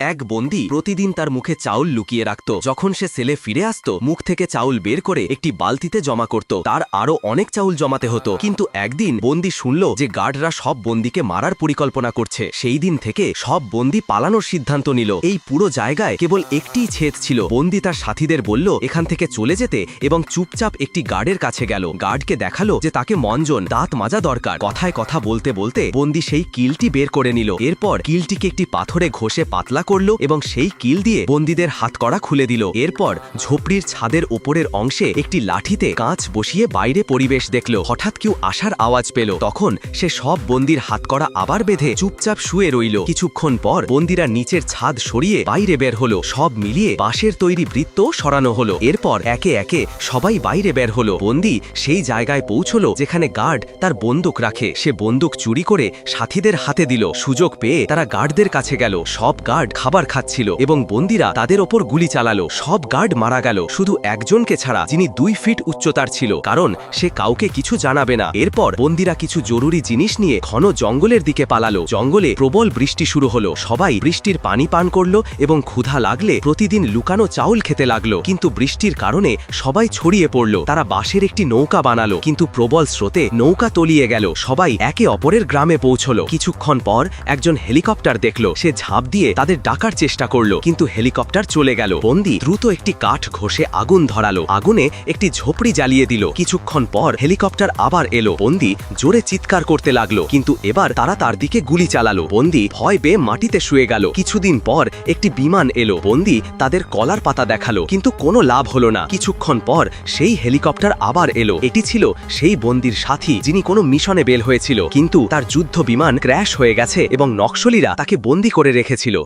এক বন্দি প্রতিদিন তার মুখে চাউল লুকিয়ে রাখত। যখন সে সেলে ফিরে আসত, মুখ থেকে চাউল বের করে একটি বালতিতে জমা করত। তার আরও অনেক চাউল জমাতে হতো। কিন্তু একদিন বন্দি শুনল যে গার্ডরা সব বন্দিকে মারার পরিকল্পনা করছে। সেই দিন থেকে সব বন্দি পালানোর সিদ্ধান্ত নিল। এই পুরো জায়গায় কেবল একটিই ছেদ ছিল। বন্দি তার সাথীদের বলল, এখান থেকে চলে যেতে এবং চুপচাপ একটি গার্ডের কাছে গেল। গার্ডকে দেখাল যে তাকে মঞ্জন, দাঁত মাজা দরকার। কথায় কথা বলতে বলতে বন্দি সেই কিলটি বের করে নিল। এরপর কিলটিকে একটি পাথরে ঘষে পাতলা করল এবং সেই কিল দিয়ে বন্দীদের হাতকড়া খুলে দিল। এরপর ঝোপড়ির ছাদের ওপরের অংশে একটি লাঠিতে কাঁচ বসিয়ে বাইরে পরিবেশ দেখল। হঠাৎ কেউ আসার আওয়াজ পেল। তখন সে সব বন্দির হাতকড়া আবার বেঁধে চুপচাপ শুয়ে রইল। কিছুক্ষণ পর বন্দিরা নিচের ছাদ সরিয়ে বাইরে বের হলো। সব মিলিয়ে বাঁশের তৈরি বৃত্ত সরানো হলো। এরপর একে একে সবাই বাইরে বের হলো। বন্দি সেই জায়গায় পৌঁছলো যেখানে গার্ড তার বন্দুক রাখে। সে বন্দুক চুরি করে সাথীদের হাতে দিল। সুযোগ পেয়ে তারা গার্ডদের কাছে গেল। সব গার্ড খাবার খাচ্ছিল এবং বন্দিরা তাদের ওপর গুলি চালালো। সব গার্ড মারা গেল। শুধু একজনকে ছাড়া, যিনি দুই ফিট উচ্চতার ছিল, কারণ সে কাউকে কিছু জানাবে না। এরপর বন্দিরা কিছু জরুরি জিনিস নিয়ে ঘন জঙ্গলের দিকে পালালো। জঙ্গলে প্রবল বৃষ্টি শুরু হলো। সবাই বৃষ্টির পানি পান করল এবং ক্ষুধা লাগলে প্রতিদিন লুকানো চাউল খেতে লাগল। কিন্তু বৃষ্টির কারণে সবাই ছড়িয়ে পড়ল। তারা বাঁশের একটি নৌকা বানালো, কিন্তু প্রবল স্রোতে নৌকা তলিয়ে গেল। সবাই একে অপরের গ্রামে পৌঁছলো। কিছুক্ষণ পর একজন হেলিকপ্টার দেখল। সে ঝাঁপ দিয়ে তাদের ডাকার চেষ্টা করল, কিন্তু হেলিকপ্টার চলে গেল। বন্দি দ্রুত একটি কাঠ ঘষে আগুন ধরালো। আগুনে একটি ঝোপড়ি জ্বালিয়ে দিল। কিছুক্ষণ পর হেলিকপ্টার আবার এলো। বন্দি জোরে চিৎকার করতে লাগল, কিন্তু এবার তারা তার দিকে গুলি চালালো। বন্দি ভয় পেয়ে মাটিতে শুয়ে গেল। কিছুদিন পর একটি বিমান এলো। বন্দি তাদের কলার পাতা দেখাল, কিন্তু কোনো লাভ হলো না। কিছুক্ষণ পর সেই হেলিকপ্টার আবার এলো। এটি ছিল সেই বন্দির সাথী, যিনি কোনো মিশনে বেল হয়েছিল, কিন্তু তার যুদ্ধ বিমান ক্র্যাশ হয়ে গেছে এবং নকশলীরা তাকে বন্দি করে রেখেছিল।